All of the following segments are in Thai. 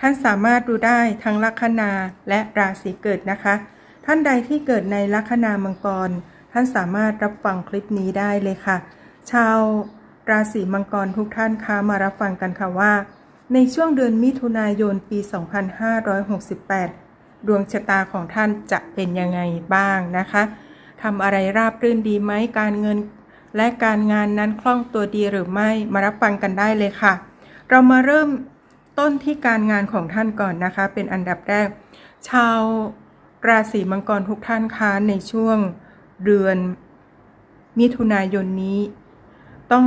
ท่านสามารถดูได้ทั้งลัคนาและราศีเกิดนะคะ ท่านใดที่เกิดในลัคนามังกร ท่านสามารถรับฟังคลิปนี้ได้เลยค่ะ ชาวราศีมังกรทุกท่านคะมารับฟังกันค่ะว่า ในช่วงเดือนมิถุนายนปี 2568 ดวงชะตาของท่านจะเป็นยังไงบ้างนะคะทำอะไรราบรื่นดีไหมการเงิน และการงานนั้นคล่องตัวดีหรือไม่มารับฟังกันได้เลยค่ะ เรามาเริ่ม ต้นที่การงานของท่านก่อนนะคะ เป็นอันดับแรก ชาวราศีมังกรทุกท่านคะในช่วงเดือนมิถุนายนนี้ ต้อง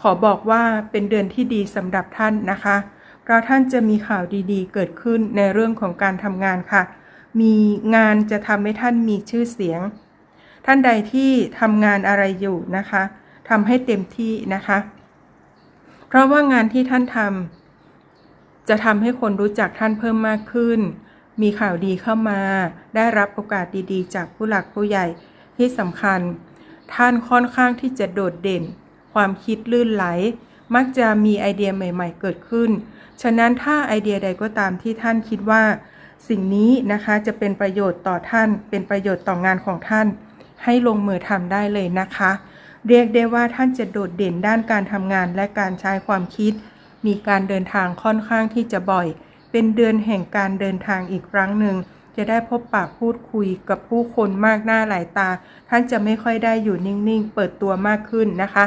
ขอบอกว่าเป็นเดือนที่ดีสำหรับท่านนะคะ เพราะท่านจะมีข่าวดีๆ เกิดขึ้นในเรื่องของการทำงานค่ะ มีงานจะทำให้ท่านมีชื่อเสียง ท่านใดที่ทำงานอะไรอยู่นะคะทำให้เต็มที่นะคะ เพราะว่างานที่ท่านทำจะทำให้คนรู้จักท่านเพิ่มมากขึ้น มีข่าวดีเข้ามา ได้รับโอกาสดีๆ จากผู้หลักผู้ใหญ่ที่สำคัญ ท่านค่อนข้างที่จะโดดเด่น ความคิดลื่นไหล มักจะมีไอเดียใหม่ ๆ เกิดขึ้น ฉะนั้นถ้าไอเดียใดก็ตามที่ท่านคิดว่า สิ่งนี้นะคะจะเป็นประโยชน์ต่อท่าน เป็นประโยชน์ต่องานของท่าน ให้ลงมือทำได้เลยนะคะ เรียกได้ว่าท่านจะโดดเด่นด้านการทำงานและการใช้ความคิด มีการเดินทางค่อนข้างที่จะบ่อย เป็นเดือนแห่งการเดินทางอีกครั้งหนึ่ง จะได้พบปะพูดคุยกับผู้คนมากหน้าหลายตา ท่านจะไม่ค่อยได้อยู่นิ่งๆ เปิดตัวมากขึ้นนะคะ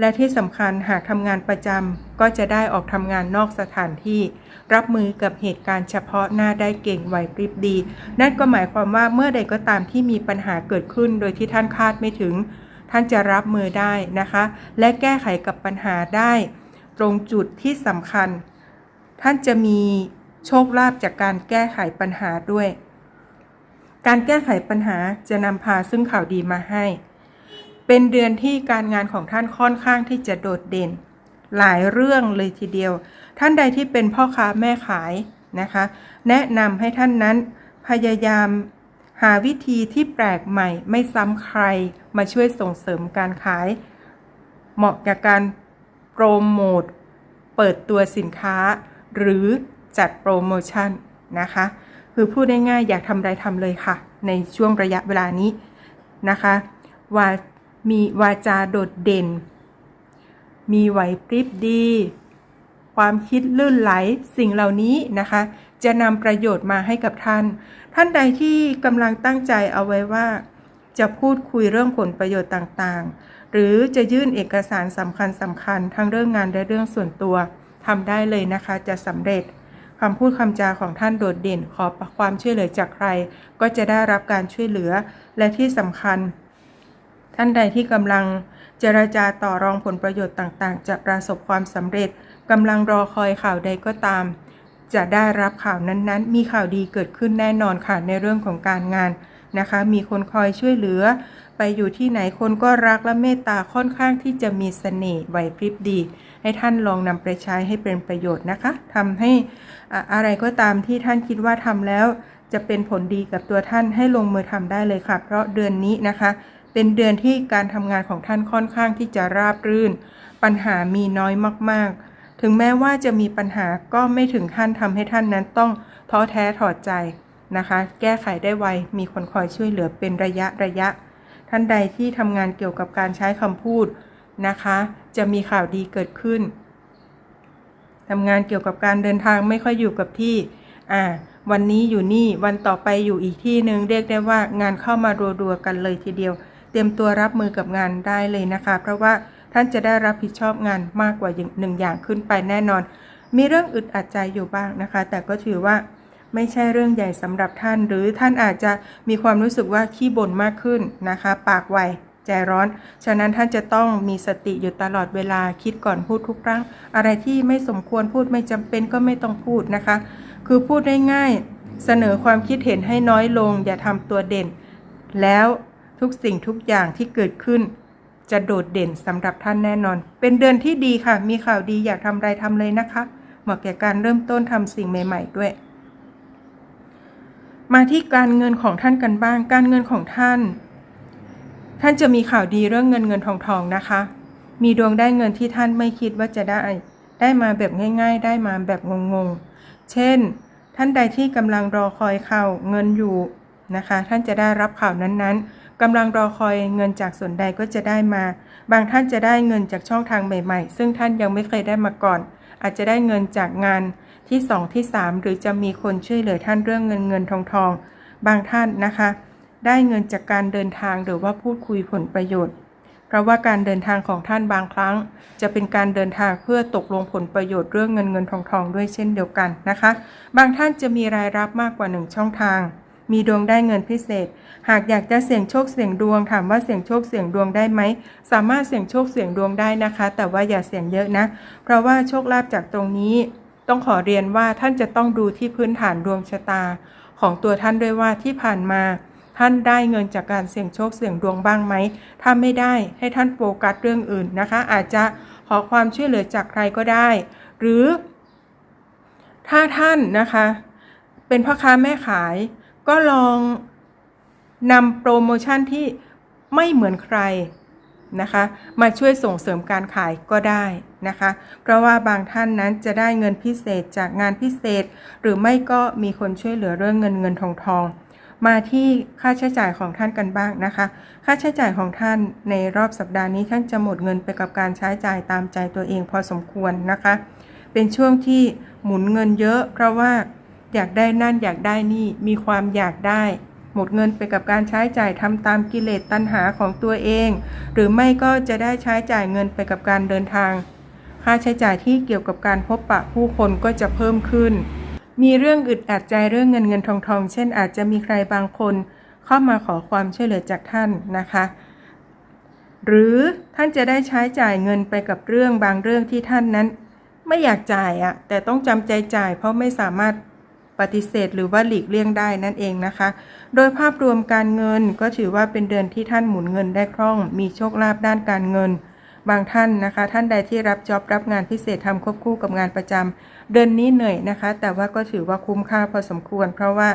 และที่สำคัญหากทำงานประจำก็จะได้ออกทำงานนอกสถานที่ รับมือกับเหตุการณ์เฉพาะหน้าได้เก่งไหวพริบดี นั่นก็หมายความว่าเมื่อใดก็ตามที่มีปัญหาเกิดขึ้น โดยที่ท่านคาดไม่ถึง ท่านจะรับมือได้นะคะ และแก้ไขกับปัญหาได้ ตรงจุดที่สำคัญ ท่านจะมีโชคลาภจากการแก้ไขปัญหาด้วย การแก้ไขปัญหาจะนำพาซึ่งข่าวดีมาให้ เป็นเดือนที่การงานของท่านค่อนข้างที่จะโดดเด่น หลายเรื่องเลยทีเดียว ท่านใดที่เป็นพ่อค้าแม่ขายนะคะ แนะนำให้ท่านนั้นพยายามหาวิธีที่แปลกใหม่ไม่ซ้ำใคร มาช่วยส่งเสริมการขาย เหมาะกับการโปรโมทเปิดตัวสินค้า หรือจัดโปรโมชั่นนะคะ คือพูดง่ายๆอยากทำอะไรทำเลยค่ะ ในช่วงระยะเวลานี้นะคะวามีวาจาโดดเด่น มีไหวพริบดี ความคิดลื่นไหลสิ่งเหล่านี้นะคะ จะนำประโยชน์มาให้กับท่าน ท่านใดที่กำลังตั้งใจเอาไว้ว่า จะพูดคุยเรื่องผลประโยชน์ต่างๆ หรือจะยื่นเอกสารสำคัญสำคัญทั้งเรื่องงานและเรื่องส่วนตัวทำได้เลยนะคะ จะสำเร็จคำพูดคำจาของท่านโดดเด่น ขอความช่วยเหลือจากใคร ก็จะได้รับการช่วยเหลือ และที่สำคัญ ท่านใดที่กำลังเจรจาต่อรองผลประโยชน์ต่างๆ จะประสบความสำเร็จกำลังรอคอยข่าวใดก็ตาม จะได้รับข่าวนั้นๆ มีข่าวดีเกิดขึ้นแน่นอนค่ะในเรื่องของการงาน นะคะ มีคนคอยช่วยเหลือ ไปอยู่ที่ไหนคนก็รักและเมตตาค่อนข้างที่จะมีเสน่ห์ไหวพริบดี ให้ท่านลองนำไปใช้ให้เป็นประโยชน์นะคะทำให้อะอะไรก็ตามที่ท่านคิดว่าทำแล้ว จะเป็นผลดีกับตัวท่านให้ลงมือทำได้เลยค่ะ เพราะเดือนนี้นะคะ เป็นเดือนที่การทำงานของท่านค่อนข้างที่จะราบรื่น ปัญหามีน้อยมากๆถึงแม้ว่าจะมีปัญหาก็ไม่ถึงขั้นทำให้ท่านนั้นต้องท้อแท้ถอดใจ นะคะ แก้ไขได้ไว มีคนคอยช่วยเหลือเป็นระยะระยะ ท่านใดที่ทำงานเกี่ยวกับการใช้คำพูดนะคะ จะมีข่าวดีเกิดขึ้นทำงานเกี่ยวกับการเดินทางไม่ค่อยอยู่กับที่ อ่า วันนี้อยู่นี่วันต่อไปอยู่อีกที่หนึ่งเรียกได้ว่างานเข้ามารัวๆกันเลยทีเดียว เตรียมตัวรับมือกับงานได้เลยนะคะ เพราะว่าท่านจะได้รับผิดชอบงานมากกว่าหนึ่งอย่างขึ้นไปแน่นอน มีเรื่องอึดอัดใจอยู่บ้างนะคะ แต่ก็ถือว่า ไม่ใช่เรื่องใหญ่สำหรับท่าน หรือท่านอาจจะมีความรู้สึกว่าขี้บ่นมากขึ้นนะคะ ปากไวใจร้อน ฉะนั้นท่านจะต้องมีสติอยู่ตลอดเวลาคิดก่อนพูดทุกครั้ง อะไรที่ไม่สมควรพูดไม่จำเป็นก็ไม่ต้องพูดนะคะ คือพูดได้ง่าย เสนอความคิดเห็นให้น้อยลง อย่าทำตัวเด่น แล้วทุกสิ่งทุกอย่างที่เกิดขึ้น จะโดดเด่นสำหรับท่านแน่นอน เป็นเดือนที่ดีค่ะ มีข่าวดีอยากทำอะไรทำเลยนะคะ เหมาะแก่การเริ่มต้นทำสิ่งใหม่ ๆ ด้วย มาที่การเงินของท่านกันบ้าง การเงินของท่าน ท่านจะมีข่าวดีเรื่องเงินเงินทองทองนะคะ มีดวงได้เงินที่ท่านไม่คิดว่าจะได้ ได้มาแบบง่าย ๆ ได้มาแบบงงๆ เช่น ท่านใดที่กำลังรอคอยข่าวเงินอยู่นะคะ ท่านจะได้รับข่าวนั้นๆกำลังรอคอยเงินจากส่วนใดก็จะได้มา บางท่านจะได้เงินจากช่องทางใหม่ ๆ ซึ่งท่านยังไม่เคยได้มาก่อน อาจจะได้เงินจากงาน ที่ 2 ที่ 3 หรือจะมีคนช่วยเหลือท่านเรื่องเงินเงินทองทองบางท่านนะคะ ได้เงินจากการเดินทางหรือว่าพูดคุยผลประโยชน์ เพราะว่าการเดินทางของท่านบางครั้ง จะเป็นการเดินทางเพื่อตกลงผลประโยชน์เรื่องเงินเงินทองทองด้วยเช่นเดียวกันนะคะ บางท่านจะมีรายรับมากกว่าหนึ่งช่องทาง มีดวงได้เงินพิเศษ หากอยากจะเสี่ยงโชคเสี่ยงดวงถามว่าเสี่ยงโชคเสี่ยงดวงได้ไหมสามารถเสี่ยงโชคเสี่ยงดวงได้นะคะ แต่ว่าอย่าเสี่ยงเยอะนะ เพราะว่าโชคลาภจากตรงนี้ ต้องขอเรียนว่าท่านจะต้องดูที่พื้นฐานดวงชะตา ของตัวท่านด้วยว่าที่ผ่านมา ท่านได้เงินจากการเสี่ยงโชคเสี่ยงดวงบ้างไหม ถ้าไม่ได้ให้ท่านโฟกัสเรื่องอื่นนะคะ อาจจะขอความช่วยเหลือจากใครก็ได้ หรือ ถ้าท่านนะคะ เป็นพ่อค้าแม่ขาย ก็ลองนำโปรโมชั่นที่ไม่เหมือนใคร นะคะ มาช่วยส่งเสริมการขายก็ได้นะคะ เพราะว่าบางท่านนั้นจะได้เงินพิเศษจากงานพิเศษ หรือไม่ก็มีคนช่วยเหลือเรื่องเงินเงินทองทองมาที่ค่าใช้จ่ายของท่านกันบ้างนะคะ ค่าใช้จ่ายของท่านในรอบสัปดาห์นี้ท่านจะหมดเงินไปกับการใช้จ่ายตามใจตัวเองพอสมควรนะคะ เป็นช่วงที่หมุนเงินเยอะ เพราะว่าอยากได้นั่นอยากได้นี่มีความอยากได้ หมดเงินไปกับการใช้จ่ายทำตามกิเลสตัณหาของตัวเอง หรือไม่ก็จะได้ใช้จ่ายเงินไปกับการเดินทาง ค่าใช้จ่ายที่เกี่ยวกับการพบปะผู้คนก็จะเพิ่มขึ้น มีเรื่องอึดอัดใจเรื่องเงินเงินทองทอง เช่น อาจจะมีใครบางคน เข้ามาขอความช่วยเหลือจากท่านนะคะหรือท่านจะได้ใช้จ่ายเงินไปกับเรื่องบางเรื่องที่ท่านนั้น ไม่อยากจ่ายอะแต่ต้องจำใจจ่ายเพราะไม่สามารถ ปฏิเสธหรือว่าหลีกเลี่ยงได้นั่นเองนะคะ โดยภาพรวมการเงินก็ถือว่าเป็นเดือนที่ท่านหมุนเงินได้คล่อง มีโชคลาภด้านการเงิน บางท่านนะคะ ท่านใดที่รับจ็อบรับงานพิเศษทำควบคู่กับงานประจำเดือนนี้เหนื่อยนะคะ แต่ว่าก็ถือว่าคุ้มค่าพอสมควร เพราะว่า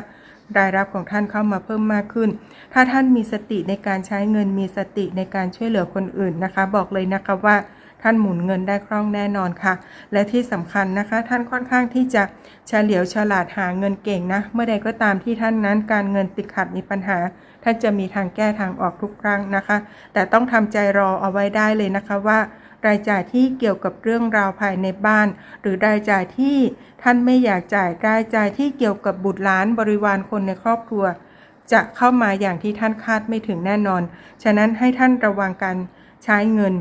รายรับของท่านเข้ามาเพิ่มมากขึ้น ถ้าท่านมีสติในการใช้เงินมีสติในการช่วยเหลือคนอื่นนะคะ บอกเลยนะคะว่า ท่านหมุนเงินได้คล่องแน่นอนค่ะ และที่สำคัญนะคะ ท่านค่อนข้างที่จะเฉลียวฉลาดหาเงินเก่งนะ เมื่อใดก็ตามที่ท่านนั้นการเงินติดขัดมีปัญหา ท่านจะมีทางแก้ทางออกทุกครั้งนะคะ แต่ต้องทำใจรอเอาไว้ได้เลยนะคะว่ารายจ่ายที่เกี่ยวกับเรื่องราวภายในบ้าน หรือรายจ่ายที่ท่านไม่อยากจ่ายรายจ่ายที่เกี่ยวกับบุตรหลานบริวารคนในครอบครัว จะเข้ามาอย่างที่ท่านคาดไม่ถึงแน่นอน ฉะนั้นให้ท่านระวังการใช้เงิน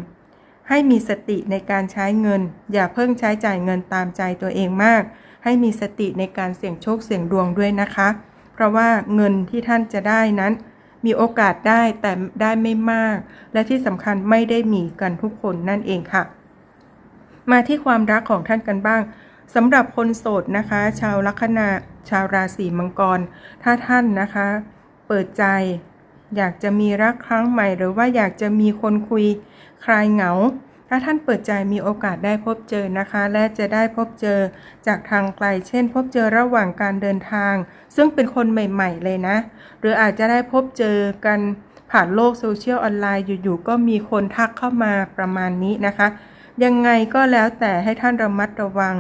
ให้มีสติในการใช้เงิน อย่าเพิ่งใช้จ่ายเงินตามใจตัวเองมาก ให้มีสติในการเสี่ยงโชคเสี่ยงดวงด้วยนะคะ เพราะว่าเงินที่ท่านจะได้นั้น มีโอกาสได้แต่ได้ไม่มาก และที่สำคัญไม่ได้มีกันทุกคนนั่นเองค่ะ มาที่ความรักของท่านกันบ้างสำหรับคนโสดนะคะ ชาวลัคนาชาวราศีมังกร ถ้าท่านนะคะ เปิดใจ อยากจะมีรักครั้งใหม่ หรือว่าอยากจะมีคนคุย คลายเหงา ถ้าท่านเปิดใจมีโอกาสได้พบเจอนะคะ และจะได้พบเจอจากทางไกล เช่น พบเจอระหว่างการเดินทาง ซึ่งเป็นคนใหม่ๆเลยนะ หรืออาจจะได้พบเจอกันผ่านโลกโซเชียลออนไลน์อยู่ๆก็มีคนทักเข้ามาประมาณนี้นะคะ ยังไงก็แล้วแต่ให้ท่านระมัดระวัง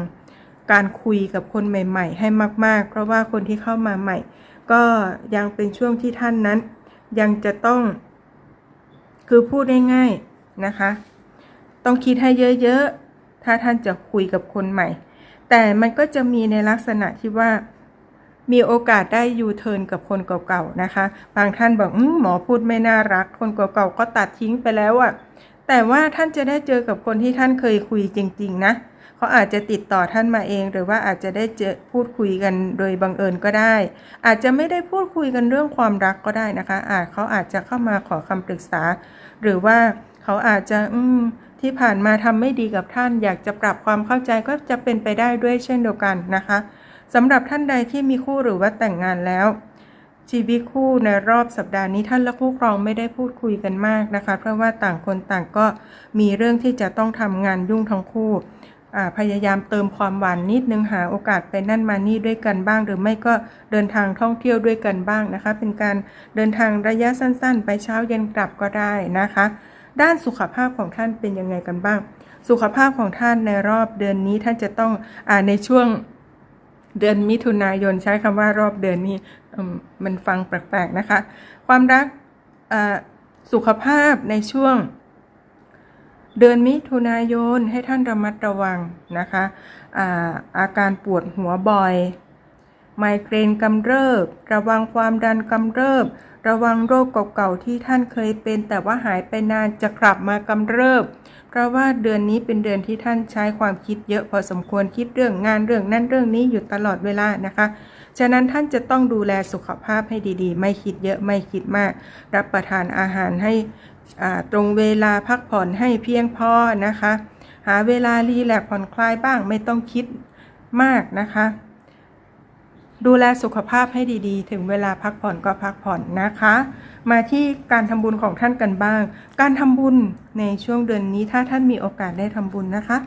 การคุยกับคนใหม่ ๆ ให้มาก ๆ เพราะว่าคนที่เข้ามาใหม่ ก็ยังเป็นช่วงที่ท่านนั้น ยังจะต้อง คือพูดง่ายๆ นะคะ ต้องคิดให้เยอะๆ ถ้าท่านจะคุยกับคนใหม่ แต่มันก็จะมีในลักษณะที่ว่ามีโอกาสได้ยูเทิร์นกับคนเก่าๆนะคะ บางท่านบอกอมหมอพูดไม่น่ารัก คนเก่าๆก็ตัดทิ้งไปแล้วอะแต่ว่าท่านจะได้เจอกับคนที่ท่านเคยคุยจริง ๆ นะเขาอาจจะติดต่อท่านมาเอง หรือว่าอาจจะได้เจอพูดคุยกันโดยบังเอิญก็ได้ อาจจะไม่ได้พูดคุยกันเรื่องความรักก็ได้นะคะ อาจเขาอาจจะเข้ามาขอคำปรึกษา หรือว่า เขาอาจจะอืมที่ผ่านมาทำไม่ดีกับท่าน อยากจะปรับความเข้าใจก็จะเป็นไปได้ด้วยเช่นเดียวกันนะคะสำหรับท่านใดที่มีคู่หรือว่าแต่งงานแล้ว ชีวิตคู่ในรอบสัปดาห์นี้ท่านและคู่ครองไม่ได้พูดคุยกันมากนะคะ เพราะว่าต่างคนต่างก็มีเรื่องที่จะต้องทำงานยุ่งทั้งคู่พยายามเติมความหวานนิดนึงหาโอกาสไปนั่นมานี่ด้วยกันบ้าง หรือไม่ก็เดินทางท่องเที่ยวด้วยกันบ้างนะคะ เป็นการเดินทางระยะสั้น ๆ ไปเช้าเย็นกลับก็ได้นะคะ ด้านสุขภาพของท่านเป็นยังไงกันบ้าง สุขภาพของท่านในรอบเดือนนี้ท่านจะต้องอาในช่วงเดือนมิถุนายนใช้คำว่ารอบเดือนนี้มันฟังแปลกๆนะคะ ความรักสุขภาพในช่วง เดือนมิถุนายนให้ท่านระมัดระวังนะคะอาอาการปวดหัวบ่อย ไมเกรนกำเริบ ระวังความดันกำเริบ ระวังโรคเก่าๆที่ท่านเคยเป็น แต่ว่าหายไปนานจะกลับมากำเริบ เพราะว่าเดือนนี้เป็นเดือนที่ท่านใช้ความคิดเยอะพอสมควรคิดเรื่องงานเรื่องนั้นเรื่องนี้อยู่ตลอดเวลานะคะ ฉะนั้นท่านจะต้องดูแลสุขภาพให้ดีๆ ไม่คิดเยอะไม่คิดมาก รับประทานอาหารให้ตรงเวลาพักผ่อนให้เพียงพอนะคะ หาเวลารีแลกผ่อนคลายบ้างไม่ต้องคิดมากนะคะ ดูแลสุขภาพให้ดีๆ ถึงเวลาพักผ่อนก็พักผ่อนนะคะ มาที่การทำบุญของท่านกันบ้าง การทำบุญในช่วงเดือนนี้ถ้าท่านมีโอกาสได้ทำบุญนะคะ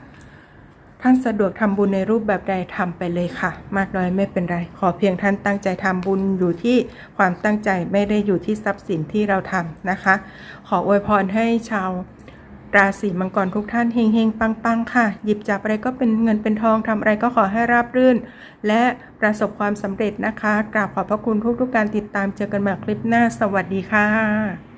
ท่านสะดวกทำบุญในรูปแบบใดทำไปเลยค่ะ มากน้อยไม่เป็นไร ขอเพียงท่านตั้งใจทำบุญอยู่ที่ความตั้งใจไม่ได้อยู่ที่ทรัพย์สินที่เราทำนะคะ ขออวยพรให้ชาว ราศีมังกรทุกท่านเฮงเฮงปังปังๆค่ะ หยิบจับอะไรก็เป็นเงินเป็นทองทำอะไรก็ขอให้ราบรื่น และประสบความสำเร็จนะคะ กราบขอบพระคุณทุกๆการติดตามเจอกันใหม่คลิปหน้า สวัสดีค่ะ